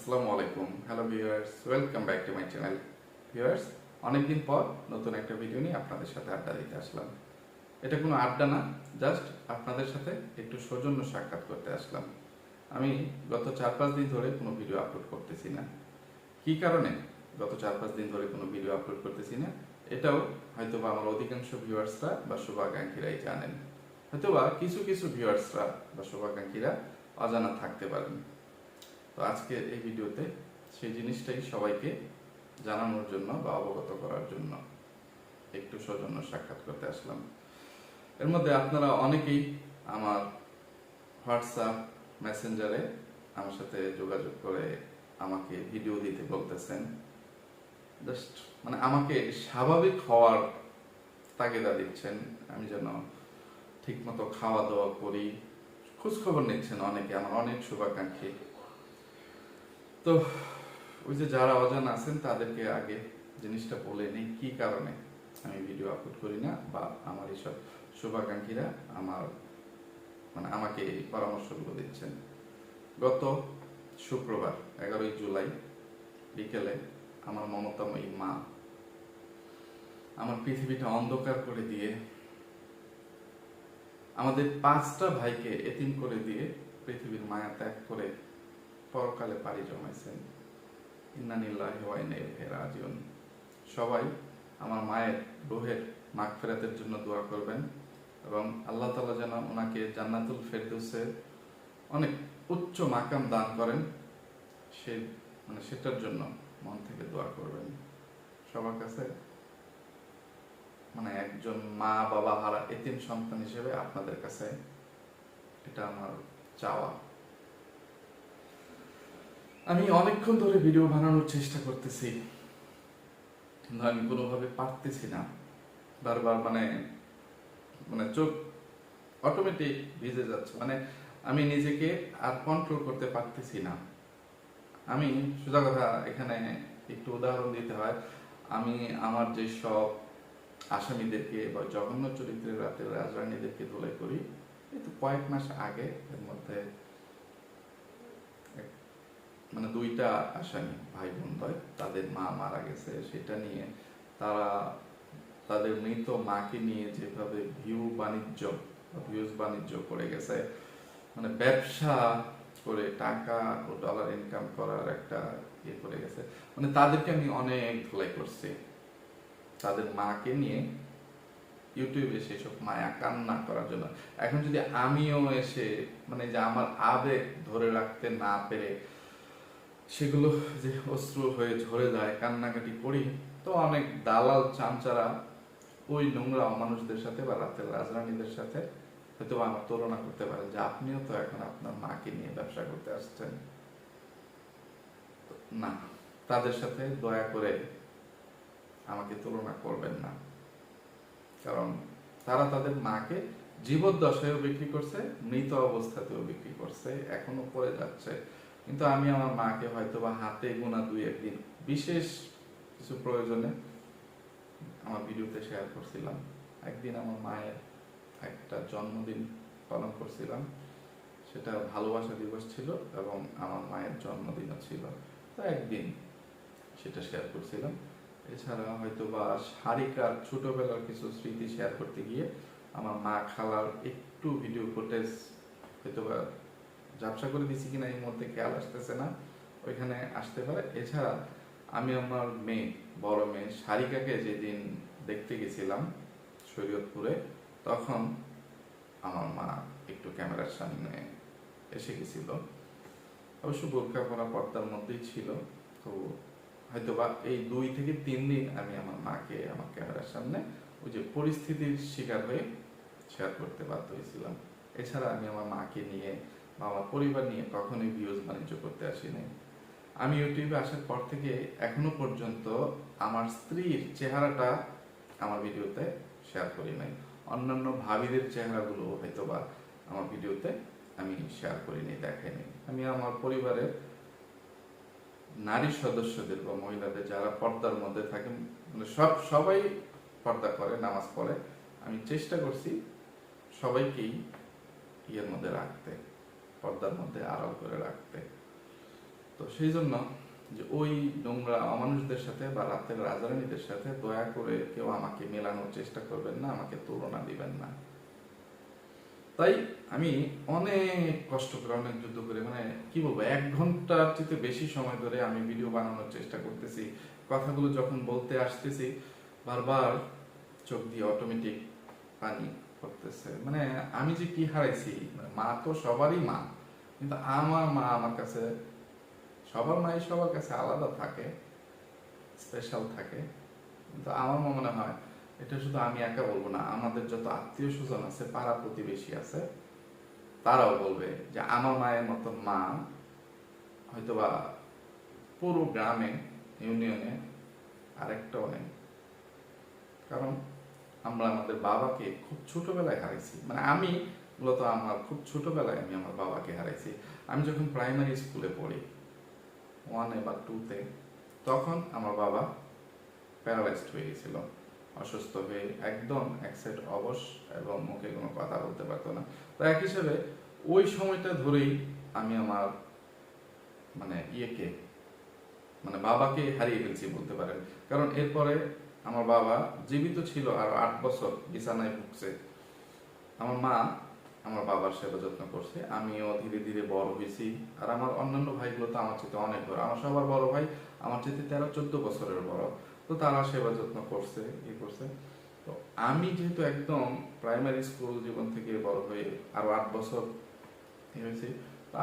আসসালামু আলাইকুম। Hello viewers welcome back to my channel viewers অনেকদিন পর নতুন একটা ভিডিও নিয়ে আপনাদের সাথে আড্ডা দিতে আসলাম। এটা কোনো আড্ডা না জাস্ট আপনাদের সাথে একটু সৌজন্য সাক্ষাৎ করতে আসলাম। আমি গত চার পাঁচ দিন ধরে কোনো ভিডিও আপলোড করতেছি না। কি কারণে গত চার পাঁচ দিন ধরে কোনো ভিডিও আপলোড করতেছি না? এটাও হয়তো বা আমার অধিকাংশ ভিউয়ার্সরা বা শুভাকাঙ্ক্ষীরাই জানেন। হয়তো বা কিছু কিছু ভিউয়ার্সরা বা শুভাকাঙ্ক্ষীরা অজানা থাকতে পারেন। তো আজকে এই ভিডিওতে সেই জিনিসটাই সবাইকে জানানোর জন্য বা অবগত করার জন্য একটু সৌজন্য সাক্ষাৎ করতে আসলাম। এর মধ্যে আপনারা অনেকেই আমার হোয়াটসঅ্যাপ মেসেঞ্জারে আমার সাথে যোগাযোগ করে আমাকে ভিডিও দিতে বলতেছেন। জাস্ট মানে আমাকে স্বাভাবিক হওয়ার তাগিদা দিচ্ছেন। আমি যেন ঠিকমতো খাওয়া দাওয়া করি, খোঁজখবর নিচ্ছেন অনেকে। আমার অনেক শুভাকাঙ্ক্ষী। তো, ওই যে যারা অজান আছেন, তাদেরকে আগে জিনিসটা বলে নেই, কি কারণে আমি ভিডিও আপলোড করি না, বা আমার এইসব শুভাকাঙ্ক্ষীরা আমার মানে আমাকে এই পরামর্শগুলো দিচ্ছেন। গত শুক্রবার, এগারোই জুলাই, বিকেলে আমার মমতাময়ী মা আমার পৃথিবীটা অন্ধকার করে দিয়ে, আমাদের পাঁচটা ভাইকে এতিম করে দিয়ে পৃথিবীর মায়া ত্যাগ করে পরকালে পাড়ি জমাইছেন। ইন্নানিল্লাহি সবাই আমার মায়ের রোহের রুহের মাগফিরাতের জন্য দোয়া করবেন এবং আল্লাহ তাআলা যেন ওনাকে জান্নাতুল ফেরদৌসে অনেক উচ্চ মাকাম দান করেন, সে মানে সেটার জন্য মন থেকে দোয়া করবেন। সবার কাছে মানে একজন মা, বাবা হারা এতিম সন্তান হিসেবে আপনাদের কাছে এটা আমার চাওয়া। আমি অনেকক্ষণ ধরে ভিডিও বানানোর চেষ্টা করতেছি। কিন্তু আমি কোনোভাবে পারতেছি না। বারবার মানে মানে চোখ অটোমেটিক ভিজে যাচ্ছে। মানে আমি নিজেকে আর কন্ট্রোল করতে পারতেছি না। আমি, সোজা কথা এখানে একটু উদাহরণ দিতে হয়। আমি আমার যে সব আসামিদেরকে বা জঘন্য চরিত্রের রাতের রাজরানীদেরকে ধুলাই করি, এই তো কয়েক মাস আগে এর মধ্যে মানে দুইটা আসামি ভাই বোন হয় তাদের মা মারা গেছে, সেটা নিয়ে তারা তাদের মৃত মাকে নিয়ে যেভাবে ভিউ বাণিজ্য ভিউজ বাণিজ্য করে গেছে মানে ব্যবসা করে টাকা ও ডলার ইনকাম করার একটা ইয়ে করে গেছে। মানে তাদেরকে আমি অনেক ধুলাই করছি। তাদের মাকে নিয়ে ইউটিউবে সেসব মায়া কান্না করার জন্য। এখন যদি আমিও এসে মানে যে আমার আবেগ ধরে রাখতে না পেরে সেগুলো যে অশ্রু হয়ে ঝরে যায়, কান্নাকাটি করি, তো অনেক দালাল, চামচারা ওই নোংরা মানুষদের সাথে বা রাতের রাজরানীদের সাথে হয়তো আমার তুলনা করতে পারেন যে আপনিও তো এখন আপনার মাকে নিয়ে ব্যবসা করতে আসছেন। না, তাদের সাথে দয়া করে আমাকে তুলনা করবেন না। কারণ তারা তাদের মাকে জীবদ্দশায়ও বিক্রি করছে, মৃত অবস্থাতেও বিক্রি করছে, এখনও পড়ে যাচ্ছে। কিন্তু আমি আমার মাকে হয়তো বা হাতে গোনা দুই একদিন বিশেষ কিছু প্রয়োজনে আমার ভিডিওতে শেয়ার করছিলাম। একদিন আমার মায়ের একটা জন্মদিন পালন করছিলাম। সেটা ভালোবাসা দিবস ছিল এবং আমার মায়ের জন্মদিনও ছিল। তো একদিন সেটা শেয়ার করছিলাম। এছাড়া হয়তো বা সারিকার ছোটবেলার কিছু স্মৃতি শেয়ার করতে গিয়ে আমার মা খালার একটু ভিডিও ফুটেজ হয়তো বা ঝাপসা করে দিছি কিনা এই মধ্যে খেয়াল আসতেছে না। ওইখানে আসতে পারে। এছাড়া আমি আমার মেয়ে, বড় মেয়ে সারিকাকে যেদিন দেখতে গেছিলাম শরীয়তপুরে, তখন আমার মা একটু ক্যামেরার সামনে এসে গেছিল। অবশ্য বোরকা পরা পর্দার মধ্যেই ছিল। তো হয়তো বা এই দুই থেকে তিন দিন আমি আমার মাকে আমার ক্যামেরার সামনে ওই যে পরিস্থিতির শিকার হয়ে শেয়ার করতে বাধ্য হয়েছিলাম। এছাড়া আমি আমার মাকে নিয়ে বা আমার পরিবার নিয়ে কখনোই ভিউজ বাণিজ্য করতে আসিনি আমি ইউটিউবে আসার পর থেকে এখনও পর্যন্ত আমার স্ত্রীর চেহারাটা আমার ভিডিওতে শেয়ার করি নাই। অন্যান্য ভাবিদের চেহারাগুলো হয়তো বা আমার ভিডিওতে আমি শেয়ার করিনি দেখাইনি আমি আমার পরিবারের নারী সদস্যদের বা মহিলাদের যারা পর্দার মধ্যে থাকেন মানে সব, সবাই পর্দা করে, নামাজ পড়ে, আমি চেষ্টা করছি সবাইকেই ইয়ের মধ্যে রাখতে। পর্দার মধ্যে আড়াল করে রাখতে তো সেই জন্য যে ওই নোংরা অমানুষদের সাথে বা রাতের রাজারানীদের সাথে দয়া করে কেউ আমাকে মেলানোর চেষ্টা করবেন না, আমাকে তুলনা দিবেন না। তাই আমি অনেক কষ্ট করে, অনেক যুদ্ধ করে মানে কি বলব, এক ঘণ্টার চেয়ে বেশি সময় ধরে আমি ভিডিও বানানোর চেষ্টা করতেছি। কথাগুলো যখন বলতে আসতেছি, বারবার চোখ দিয়ে অটোমেটিক পানি পড়তেছে মানে আমি যে কি হারাইছি মানে মা তো সবারই মা, কিন্তু আমার মা আমার কাছে, সবার মাই সবার কাছে আলাদা থাকে স্পেশাল থাকে। কিন্তু আমার মা মনে হয়, এটা শুধু আমি একা বলব না, আমাদের যত আত্মীয় স্বজন আছে পাড়া প্রতিবেশী আছে, তারাও বলবে যে আমার মায়ের মতো মা হয়তোবা পুরো গ্রামে, ইউনিয়নে আরেকটাও নেই। কারণ আমরা আমাদের বাবাকে খুব ছোটবেলায় হারাইছি। মানে আমি মূলত আমার খুব ছোটবেলায় আমি আমার বাবাকে হারাইছি। আমি যখন প্রাইমারি স্কুলে পড়ি ওয়ানে বা টুতে তখন আমার বাবা প্যারালাইজড হয়ে গেছিল। অসুস্থ হয়ে একদম এক সাইড অবশ এবং মুখে কোনো কথা বলতে পারতো না। তো এক হিসেবে ওই সময়টা ধরেই আমি আমার মানে ইয়েকে মানে বাবাকে হারিয়ে ফেলছি বলতে পারেন। কারণ এরপরে আমার বাবা জীবিত ছিল আর আট বছর বিছানায় ভুগছে। আমার মা আমার বাবার সেবা যত্ন করছে। আমিও ধীরে ধীরে বড় হয়েছি। আর আমার অন্যান্য ভাইগুলো তো আমার চেয়ে অনেক বড়। আমার সবার বড় ভাই আমার চেয়ে তেরো, চোদ্দ বছরের বড়। তো তারা সেবা যত্ন করছে, ই করছে। তো আমি যেহেতু একদম প্রাইমারি স্কুল জীবন থেকে বড় হয়ে আরও আট বছর হয়েছি, তা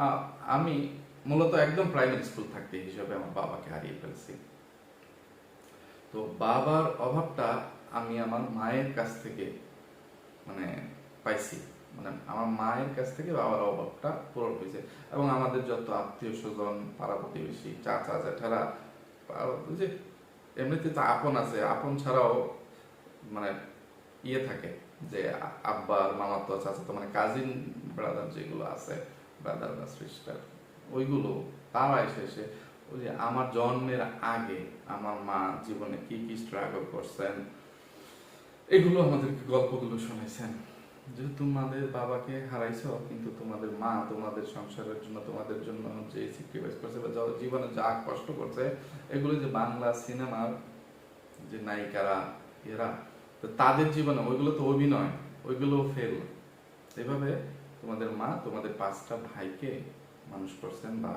আমি মূলত একদম প্রাইমারি স্কুল থাকতে হিসাবে আমার বাবাকে হারিয়ে ফেলছি। তো বাবার অভাবটা আমি আমার মায়ের কাছ থেকে মানে পাইছি। মানে আমার মায়ের কাছ থেকে বাবার অভাবটা পূরণ হয়েছে। এবং আমাদের যত আত্মীয় স্বজন পাড়া প্রতিবেশী, চাচা জ্যাঠারা যে এমনিতে তো আপন আছে, আপন ছাড়াও মানে ইয়ে থাকে যে আব্বার, মামাতো, চাচাতো মানে কাজিন ব্রাদার যেগুলো আছে ব্রাদার বা সিস্টার ওইগুলো, তারা এসে এসে ওই যে আমার জন্মের আগে আমার মা জীবনে কি কি স্ট্রাগল করছেন, এগুলো আমাদেরকে গল্পগুলো শুনেছেন যে তোমাদের বাবাকে হারাইছো, কিন্তু তোমাদের মা তোমাদের সংসারের জন্য, তোমাদের জন্য যে স্যাক্রিফাইস করছে বা জীবনে যা কষ্ট করছে, এগুলো যে বাংলা সিনেমার যে নায়িকারা, এরা, তো তাদের জীবনে ওইগুলো তো অভিনয়, ওইগুলো ফেল এভাবে তোমাদের মা, তোমাদের পাঁচটা ভাইকে মানুষ করছেন বা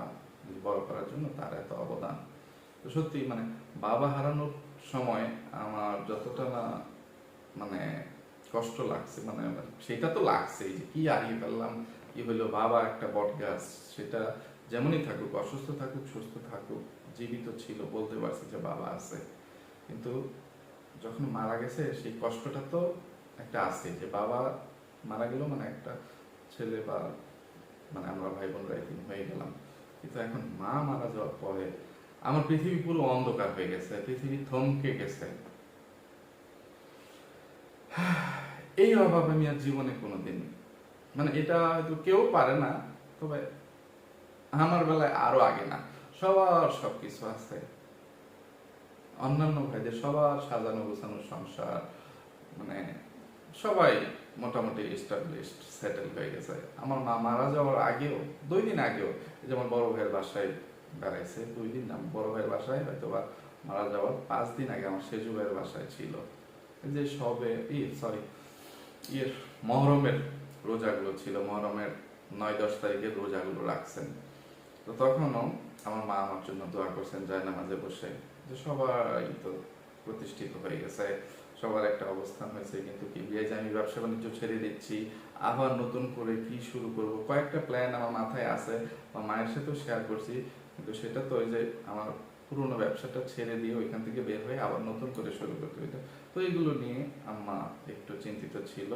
বড় করার জন্য তার এত অবদান। তো সত্যি মানে বাবা হারানোর সময় আমার যতটা না মানে কষ্ট লাগছে মানে সেটা তো লাগছে যে কি হারিয়ে ফেললাম, কি হলো, বাবা একটা বট গাছ, সেটা যেমনই থাকুক, অসুস্থ থাকুক, সুস্থ থাকুক, জীবিত ছিল, বলতে পারছি যে বাবা আছে। কিন্তু যখন মারা গেছে, সেই কষ্টটা তো একটা আছে, যে বাবা মারা গেল মানে একটা ছেলে বা মানে আমরা ভাই বোনরা একদিন হয়ে গেলাম। কিন্তু এখন মা মারা যাওয়ার পরে আমার পৃথিবী পুরো অন্ধকার হয়ে গেছে, পৃথিবী থমকে গেছে। এই অভাব আমি আর জীবনে কোনোদিন মানে এটা হয়তো কেউ পারে না, তবে আমার বেলায় আরও আগে না, সবার সবকিছু আছে। অন্যান্য ভাইদের সবার সাজানো গোছানো সংসার মানে সবাই মোটামুটি এস্টাবলিশড সেটেল হয়ে গেছে। আমার মা মারা যাওয়ার আগেও দুই দিন আগেও যেমন বড় ভাইয়ের বাসায় বেড়াইছে দুই দিন না, বড় ভাইয়ের বাসায় হয়তো বা মারা যাওয়ার পাঁচ দিন আগে আমার সেজু ভাইয়ের বাসায় ছিল। যে সবে, ই সরি ইয়ের মহরমের রোজাগুলো ছিল, মহরমের নয়, দশ তারিখের রোজাগুলো রাখছেন। তো তখনও আমার মা আমার জন্য দোয়া করছেন যায় নামাজে বসে। যে সবাই তো প্রতিষ্ঠিত হয়ে গেছে। সবার একটা অবস্থান হয়েছে, কিন্তু কি যে আমি ব্যবসা বাণিজ্য ছেড়ে দিচ্ছি, আবার নতুন করে কি শুরু করব? কয়েকটা প্ল্যান আমার মাথায় আছে, বা মায়ের সাথেও শেয়ার করছি, কিন্তু সেটা তো ওই যে আমার পুরোনো ব্যবসাটা ছেড়ে দিয়ে ওইখান থেকে বের হয়ে আবার নতুন করে শুরু করতে হইতো তো এগুলো নিয়ে আম্মা একটু চিন্তিত ছিল,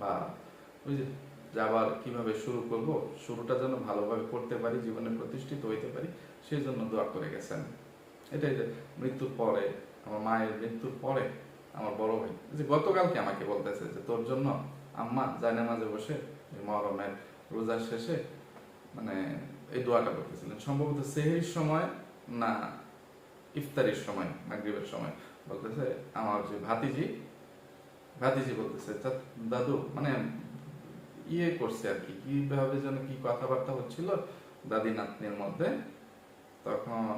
বা ওই যে যে আবার কীভাবে শুরু করব, শুরুটা যেন ভালোভাবে করতে পারি, জীবনে প্রতিষ্ঠিত হইতে পারি, সেই জন্য দোয়া করে গেছেন। এটাই যে মৃত্যুর পরে, আমার মায়ের মৃত্যুর পরে আমার বড় ভাই। যে গতকালকে আমাকে বলতেছে যে, তোর জন্য আম্মা জানে মাঝে বসে মহরমের রোজার শেষে মানে এই দোয়াটা করতেছিলেন। সম্ভবত সেহের সময় না ইফতারির সময়, মাগরিবের সময়। বলতেছে, আমার যে ভাতিজি ভাতিজি বলতেছে দাদু মানে ইয়ে করছে আর কি, কীভাবে যেন কি কথাবার্তা হচ্ছিল দাদি নাতনির মধ্যে? তখন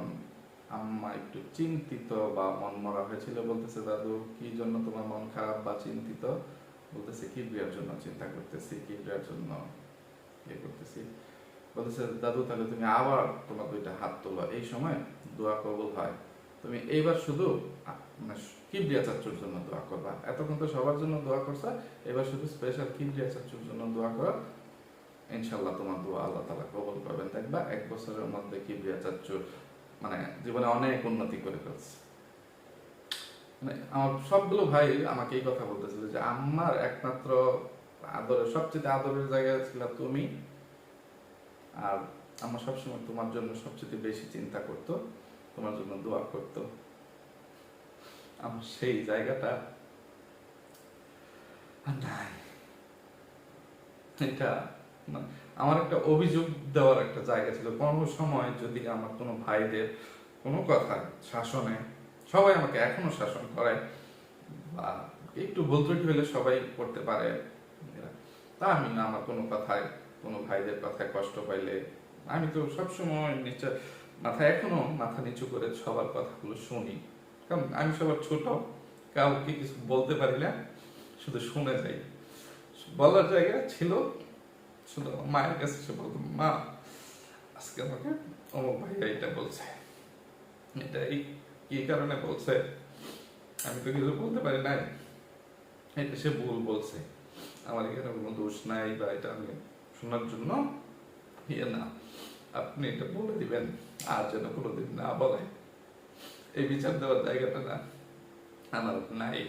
আম্মা একটু চিন্তিত বা মন মরা হয়েছিল, বলতেছে, দাদু, কি জন্য তোমার মন খারাপ বা চিন্তিত? বলতেছে, কিবরিয়ার জন্য চিন্তা করতেছি, কিবরিয়ার জন্য ইয়ে করতেছি। বলতেছে, দাদু, তাহলে তুমি আবার তোমার দুইটা হাত তোলো, এই সময় দোয়া কবুল হয়। তুমি এইবার শুধু মানে কিবরিয়া চাচ্চুর জন্য দোয়া করবা। এতক্ষণ তো সবার জন্য দোয়া করছ, এবার শুধু স্পেশাল কিবরিয়া চাচ্চুর জন্য দোয়া করো। ইনশাল্লাহ তোমার দোয়া আল্লাহ তালা কবল করবেন। দেখবা, এক বছরের মধ্যে কিবরিয়া চাচ্চুর মানে জীবনে অনেক উন্নতি করে ফেলছে। মানে আমার সবগুলো ভাই আমাকে এই কথা বলতেছিল যে, আমার একমাত্র আদরের, সবচেয়ে আদরের জায়গায় ছিল তুমি। আর আমার সবসময় তোমার জন্য সবচেয়ে বেশি চিন্তা করতো, তোমার জন্য দোয়া করতো। আমার সেই জায়গাটা নাই। এটা মানে আমার একটা অভিযোগ দেওয়ার একটা জায়গা ছিল। কোনো সময় যদি আমার কোনো ভাইদের কোনো কথা শাসনে সবাই আমাকে এখনও শাসন করে বা একটু ভুল ত্রুটি হলে সবাই করতে পারে। তা আমি না, আমার কোনো কথায়, কোনো ভাইদের কথায় কষ্ট পাইলে আমি তো সবসময় নিচে মাথা, এখনও মাথা নিচু করে সবার কথাগুলো শুনি। কারণ আমি সবার ছোট, কাউকে কিছু বলতে পারি না, শুধু শুনে যাই। বলার জায়গা ছিল শুধু মায়ের কাছে এসে বলতাম মা, আজকে আমাকে অমুক ভাইয়া এটা বলছে, এটা এই কি কারণে বলছে? আমি তো কিছু বলতে পারি নাই। এটা সে ভুল বলছে। আমার এখানে কোনো দোষ নাই বা এটা আমি শোনার জন্য ইয়ে না। আপনি এটা বলে দিবেন, আর যেন কোনোদিন না বলে। এই বিচার দেওয়ার জায়গাটা না আমার নাই।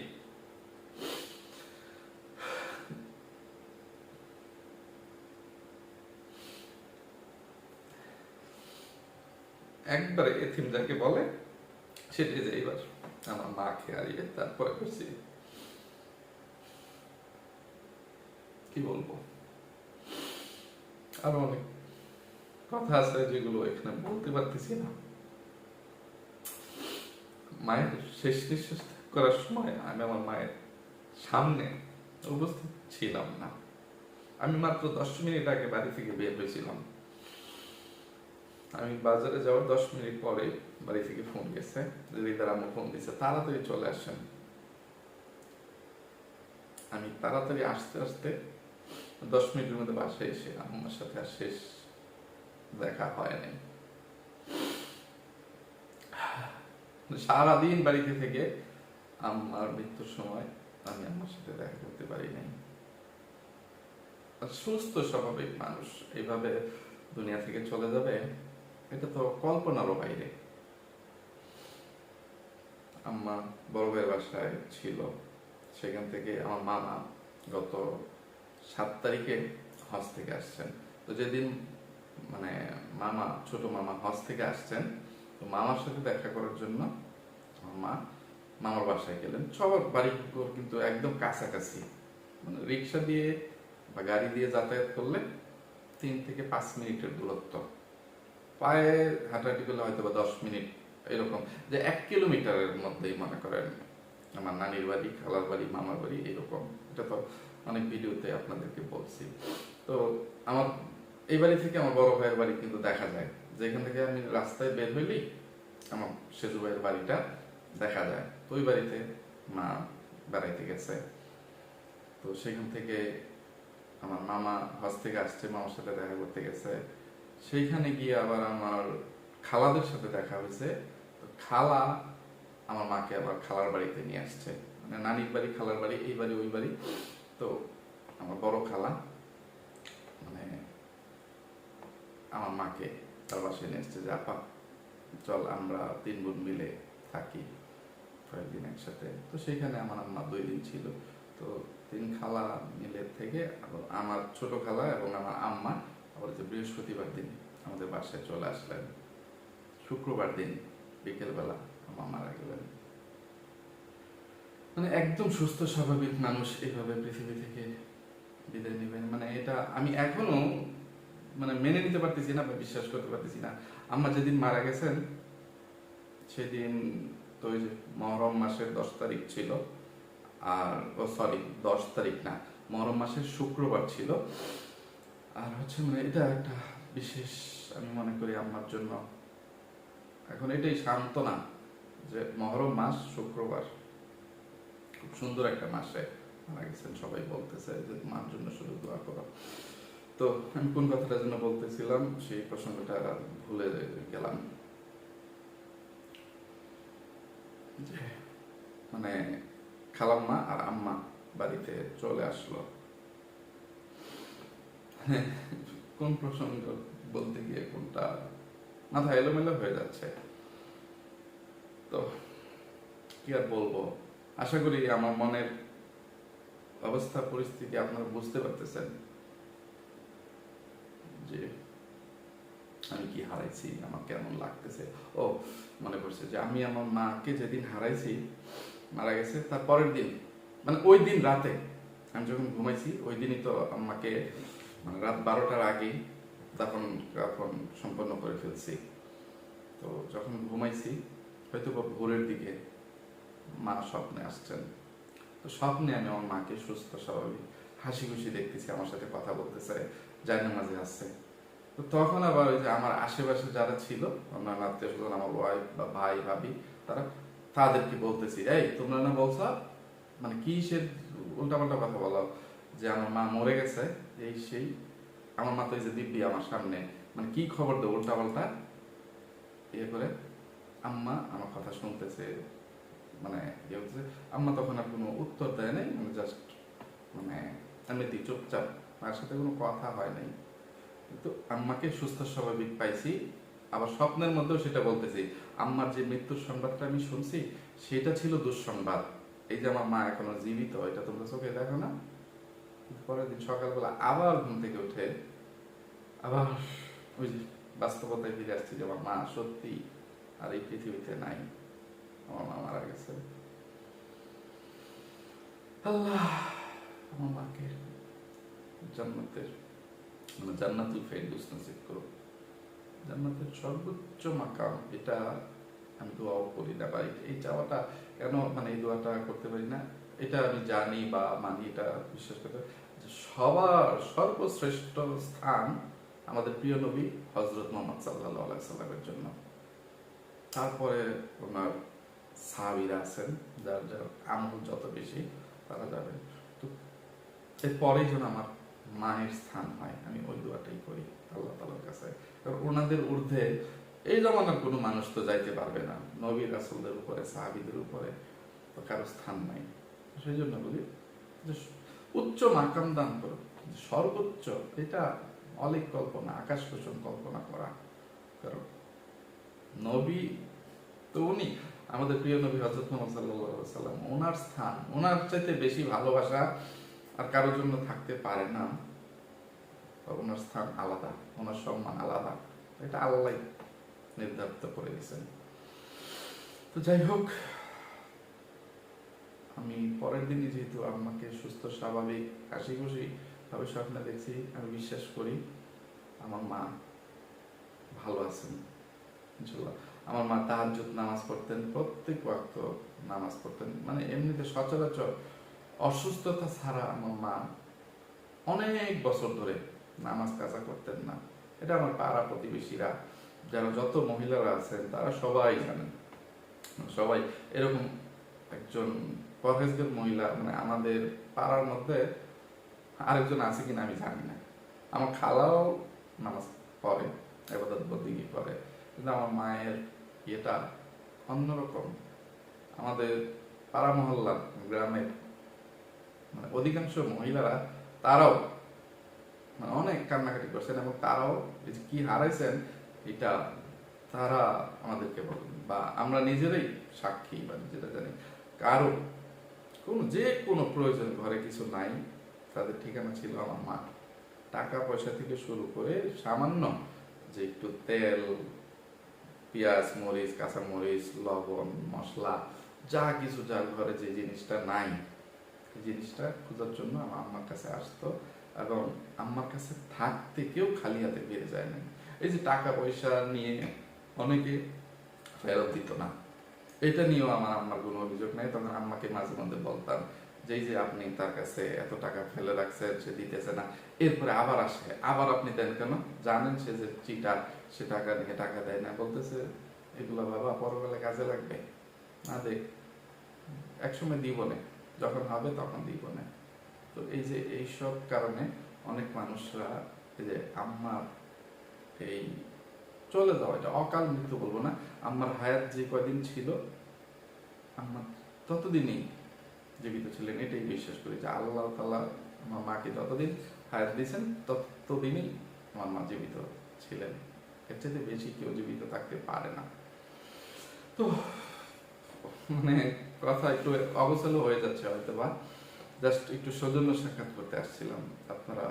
একবারে এথিম যাকে বলে সেটাই যে এইবার আমার মাকে হারিয়ে তারপরে করছি। কি বলব? আরও অনেক কথা আছে যেগুলো এখানে বলতে পারতেছি না। মায়ের শেষ নিঃশ্বাস করার সময় আমি আমার মায়ের সামনে উপস্থিত ছিলাম না। আমি মাত্র দশ মিনিট আগে বাড়ি থেকে বের হয়েছিলাম। আমি বাজারে যাওয়ার দশ মিনিট পরে বাড়ি থেকে ফোন গেছে রিদার আম্মু ফোন দিছে, তাড়াতাড়ি চলে আসেন। আমি তাড়াতাড়ি আসতে আসতে দশ মিনিটের মধ্যে বাসায় এসে আম্মার সাথে আর শেষ দেখা হয় নাই। সারাদিন বাড়িতে থেকে আমার মৃত্যুর সময় আমি আম্মার সাথে দেখা করতে পারি নাই। সুস্থ, স্বাভাবিক মানুষ এইভাবে দুনিয়া থেকে চলে যাবে এটা তো কল্পনারও বাইরে। আম্মা বড় ভাইয়ের বাসায় ছিল। সেখান থেকে আমার মামা গত সাত তারিখে হজ থেকে আসছেন। তো যেদিন মানে মামা, ছোট মামা হজ থেকে আসছেন, তো মামার সাথে দেখা করার জন্য আমার মা মামার বাসায় গেলেন। সবার বাড়ি কিন্তু একদম কাছাকাছি। মানে রিক্সা দিয়ে বা গাড়ি দিয়ে যাতায়াত করলে তিন থেকে পাঁচ মিনিটের দূরত্ব। পায়ে হাঁটাহাঁটি করলে হয়তো বা দশ মিনিট, এরকম। যে এক কিলোমিটারের মধ্যেই মনে করেন, আমার নানির বাড়ি, খালার বাড়ি, মামার বাড়ি, এরকম। এটা তো অনেক ভিডিওতে আপনাদেরকে বলছি। তো আমার, এই বাড়ি থেকে আমার বড় ভাইয়ের বাড়ি কিন্তু দেখা যায়। যেখান থেকে আমি রাস্তায় বের হইলি আমার সেজু ভাইয়ের বাড়িটা দেখা যায়। তো ওই বাড়িতে মা বেড়াইতে গেছে। তো সেখান থেকে আমার মামা হজ থেকে আসছে, মামার সাথে দেখা করতে গেছে। সেইখানে গিয়ে আবার আমার খালাদের সাথে দেখা হয়েছে। তো খালা আমার মাকে আবার খালার বাড়িতে নিয়ে আসছে। মানে নানির বাড়ি, খালার বাড়ি, এই বাড়ি, ওই বাড়ি। তো আমার বড় খালা মানে আমার মাকে তার বাসায় নিয়ে এসছে যে, আপা, চল আমরা তিন বোন মিলে থাকি কয়েকদিন একসাথে। তো সেইখানে আমার আম্মা দুই দিন ছিল। তো তিন খালা মিলে থেকে আমার ছোট খালা এবং আমার আম্মা আবার যে বৃহস্পতিবার দিন আমাদের বাসায় চলে আসলেন। শুক্রবার দিন বিকেলবেলা আমার মারা গেলেন। মানে একদম সুস্থ, স্বাভাবিক মানুষ এইভাবে পৃথিবী থেকে বিদায় নেবেন। মানে এটা আমি এখনও মানে মেনে নিতে পারতেছি না বা বিশ্বাস করতে পারতেছি না। আম্মা যেদিন মারা গেছেন, সেদিন তো ওই যে মহরম মাসের দশ তারিখ ছিল। আর, ও সরি দশ তারিখ না, মহরম মাসের শুক্রবার ছিল। আর হচ্ছে মানে এটা একটা বিশেষ আমি মনে করি আম্মার জন্য। এখন এটাই সান্ত্বনা যে মহরম মাস শুক্রবার। খুব সুন্দর একটা মাসে মারা গেছেন, সবাই বলতেছে যে মার জন্য শুধু দোয়া করো। তো আমি কোন কথাটার জন্য বলতেছিলাম? সেই প্রসঙ্গটা ভুলে গেলাম। মানে খালাম্মা আর আম্মা বাড়িতে চলে আসলো। কোন প্রসঙ্গ বলতে গিয়ে কোনটা মাথা এলোমেলো হয়ে যাচ্ছে? তো কি আর বলব? আশা করি আমার মনের অবস্থা, পরিস্থিতি আপনারা বুঝতে পারতেছেন যে আমি কি হারাইছি, আমার কেমন লাগতেছে। ও, মনে করছে যে আমি আমার মাকে যেদিন হারাইছি, মারা গেছে তার পরের দিন মানে ওই দিন রাতে আমি যখন ঘুমাইছি, ওই দিনই তো আমাকে মানে রাত বারোটার আগে তখন তখন সম্পন্ন করে ফেলছি। তো যখন ঘুমাইছি, হয়তো ভোরের দিকে মা স্বপ্নে আসছেন। তো স্বপ্নে আমি আমার মাকে সুস্থ, স্বাভাবিক হাসি খুশি দেখতেছি, আমার সাথে কথা বলতেছে জানি মাঝে আসছে। তো তখন আবার ওই যে আমার আশেপাশে যারা ছিল আমার আত্মীয় স্বজন, আমার ওয়াইফ বা ভাই, ভাবি, তারা তাদেরকে বলতেছি, এই, তোমরা না বলছো? মানে কি সে উল্টাপাল্টা কথা বলো? যে আমার মা মরে গেছে, এই সেই, আমার মা তো এই যে দিব্যি আমার সামনে মানে কি খবর দেবো উল্টাপাল্টা? ইয়ে করে, আম্মা, আমার কথা শুনতেছে। মানে ইয়ে হচ্ছে, আম্মা তখন আর কোনো উত্তর দেয় নাই মানে জাস্ট মানে এমনিতেই চুপচাপ, মায়ের সাথে কোনো কথা হয় নাই। কিন্তু আম্মাকে সুস্থ স্বাভাবিক পাইছি, আবার স্বপ্নের মধ্যেও সেটা বলতেছি, আম্মার যে মৃত্যুর সংবাদটা আমি শুনছি, সেটা ছিল দুঃসংবাদ। এই যে আমার মা এখনও জীবিত, এটা তোমরা চোখে দেখো না? পরের দিন সকালবেলা আবার ঘুম থেকে উঠে আবার ওই যে বাস্তবতায় ফিরে আসছি যে আমার মা সত্যি আর এই পৃথিবীতে নাই। আমার মা মারা গেছে। আল্লাহ, আমার মাকে জান্নাতের মানে জান্নাতুল ফেরদৌস নসিব করো জান্নাতের সর্বোচ্চ মাকাম, এটা আমি দোয়াও করি না, বা এই চাওয়াটা কেন মানে এই দোয়াটা করতে পারি না? এটা আমি জানি বা মানি, এটা বিশ্বাস করতে সবার সর্বশ্রেষ্ঠ স্থান আমাদের প্রিয় নবী হজরত মোহাম্মদ সাল্লাহ সাল্লামের জন্য। তারপরে ওনার সাহাবিরা আছেন, যার যার আমল যত বেশি তারা যাবেন। তো এরপরেই যেন আমার মায়ের স্থান হয়, আমি ওই দোয়াটাই করি আল্লাহ তালার কাছে। ওনাদের ঊর্ধ্বে এই জমানার কোনো মানুষ তো যাইতে পারবে না। নবী রাসুলদের উপরে, সাহাবিদের উপরে তো কারও স্থান নাই। সেই জন্য বলি যে উচ্চ মাকাম দান করো সর্বোচ্চ এটা অলিক কল্পনা আকাশ কুসুম কল্পনা করা কারণ নবী তো উনি, আমাদের প্রিয় নবী হজরত সাল্লাম ওনার স্থান, ওনার চাইতে বেশি ভালোবাসা আর কারোর জন্য থাকতে পারে না। ওনার স্থান আলাদা, ওনার সম্মান আলাদা। এটা আল্লাহ নির্ধারিত করে দিয়েছেন। তো যাই হোক আমি পরের দিনই যেহেতু আমাকে সুস্থ, স্বাভাবিক হাসি খুশি ভাবে স্বপ্নে দেখছি, আমি বিশ্বাস করি আমার মা ভালো আছেন, ইনশাল্লাহ। আমার মা তাহাজ্জুদ নামাজ পড়তেন, প্রত্যেক ওয়াক্ত নামাজ পড়তেন। মানে এমনিতে সচরাচর অসুস্থতা ছাড়া আমার মা অনেক বছর ধরে নামাজ কাজা করতেন না। এটা আমার পাড়া প্রতিবেশীরা, যারা যত মহিলারা আছেন, তারা সবাই জানেন। সবাই এরকম একজন পরহেজগার মহিলা মানে আমাদের পাড়ার মধ্যে আরেকজন আছে কিনা আমি জানি না। আমার খালাও নামাজ পড়ে এবাদত বদিগি করে কিন্তু আমার মায়ের ইয়েটা অন্যরকম। আমাদের পাড়া মহল্লা গ্রামের মানে অধিকাংশ মহিলারা তারাও মানে অনেক কান্নাকাটি করছেন এবং তারাও কি হারাইছেন, এটা তারা আমাদেরকে বলেন, বা আমরা নিজেরাই সাক্ষী বা নিজেরা জানি। কারও কোনো যে কোনো প্রয়োজন, ঘরে কিছু নাই, তাদের ঠিকানা ছিল আমার মা। টাকা পয়সা থেকে শুরু করে সামান্য যে একটু তেল, পেঁয়াজ, মরিচ কাঁচা মরিচ লবণ, মশলা, যা কিছু যার ঘরে যে জিনিসটা নাই, এই জিনিসটা খোঁজার জন্য আমার আম্মার কাছে আসতো এবং আম্মার কাছে থাকতে কেউ খালি হাতে ফিরে যায় না এই যে টাকা পয়সা নিয়ে অনেকে ফেরত দিত না। এটা নিয়েও আমার আম্মার কোনো অভিযোগ নাই তখন আম্মাকে মাঝে মধ্যে বলতাম, যে যে আপনি তার কাছে এত টাকা ফেলে রাখছেন, সে দিতেছে না। এরপরে আবার আসে, আবার আপনি দেন কেন? জানেন সে যে চিটার সে টাকা নিয়ে টাকা দেয় না, বলতেছে, এগুলো বাবা পরকালে কাজে লাগবে। না দেখ একসময় দিব না, যখন হবে তখন দিব না। তো এই যে এইসব কারণে অনেক মানুষরা, এই যে আম্মার এই চলে যাওয়া এটা অকাল মৃত্যু বলব না। আম্মার হায়াত যে কয়দিন ছিল, আমার ততদিনই জীবিত ছিলেন, এটাই বিশ্বাস করি যে আল্লাহ তালা আমার মাকে যতদিন হায়াত দিয়েছেন, ততদিনই আমার মা জীবিত ছিলেন। এর চাইতে বেশি কেউ জীবিত থাকতে পারে না। তো মানে কথা একটু অবসল হয়ে যাচ্ছে হয়তো বা জাস্ট একটু সৌজন্য সাক্ষাৎ করতে আসছিলাম। আপনারা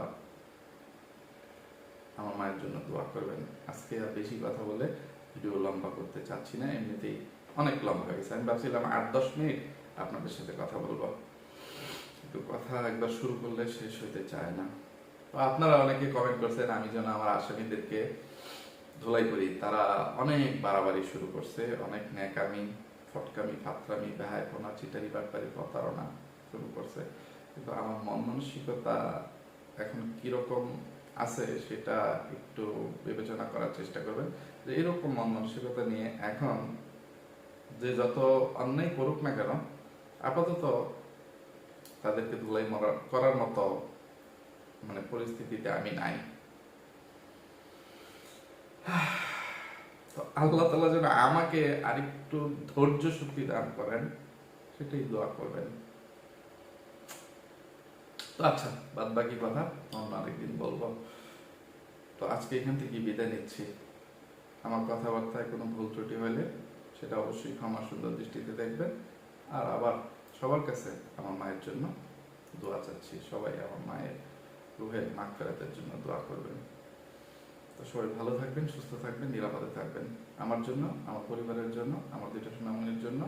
আমার মায়ের জন্য দোয়া করবেন। আজকে আর বেশি কথা বলে ভিডিও লম্বা করতে চাচ্ছি না, এমনিতেই অনেক লম্বা হয়ে গেছে। আমি ভাবছিলাম আট, দশ মিনিট আপনাদের সাথে কথা বলব। কিন্তু কথা একবার শুরু করলে শেষ হইতে চায় না। তো আপনারা অনেকে কমেন্ট করছেন, আমি যেন আমার আসামিদেরকে ধোলাই করি। তারা অনেক বাড়াবাড়ি শুরু করছে, অনেক ন্যাকামি, ফটকামি, ফাতরামি, বেহায়পনা, চিটারি, বাটপারি, প্রতারণা শুরু করছে। কিন্তু আমার মন মানসিকতা এখন কীরকম আছে, সেটা একটু বিবেচনা করার চেষ্টা করবেন। যে এরকম মন মানসিকতা নিয়ে এখন যে যত অন্যায় করুক না কেন, আপাতত তাদেরকে ধুলাই মরা, করার মতো মানে পরিস্থিতিতে আমি নাই। তো আল্লাহ তালা যেন আমাকে আরেকটু ধৈর্য শক্তি দান করেন, সেটাই দোয়া করবেন। তো আচ্ছা বাদ বাকি কথা, অন্য আরেকদিন বলব। তো আজকে এখান থেকে বিদায় নিচ্ছি। আমার কথাবার্তায় কোনো ভুল ত্রুটি হলে সেটা অবশ্যই ক্ষমা সুন্দর দৃষ্টিতে দেখবেন। আর আবার সবার কাছে আমার মায়ের জন্য দোয়া চাচ্ছি। সবাই আমার মায়ের রুহের মাখ ফেরাতের জন্য দোয়া করবেন। তো সবাই ভালো থাকবেন, সুস্থ থাকবেন, নিরাপদে থাকবেন। আমার জন্য, আমার পরিবারের জন্য, আমার দুইটা সোনামণির জন্য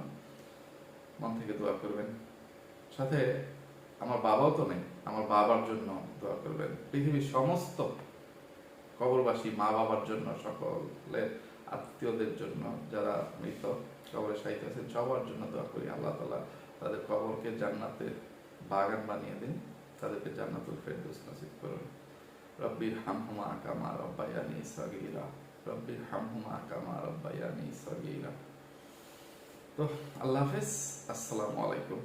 মন থেকে দোয়া করবেন। সাথে আমার বাবাও তো নেই, আমার বাবার জন্য দোয়া করবেন। পৃথিবীর সমস্ত কবরবাসী মা বাবার জন্য সকলের আত্মীয়দের জন্য যারা মৃত কবরে সাহিত্য আছেন সবার জন্য দোয়া করি। আল্লাহ তালা তাদের কবরকে জান্নাতের বাগান বানিয়ে দিন, তাদেরকে জান্নাতুল ফেরদৌস নসিব করুন। রব্বির হামহুমা কামা রব্বায়ানি সগীরা রব্বির হামহুমা কামা রব্বায়ানি সগীরা। তো, আল্লাহ হাফেজ, আসসালামু আলাইকুম।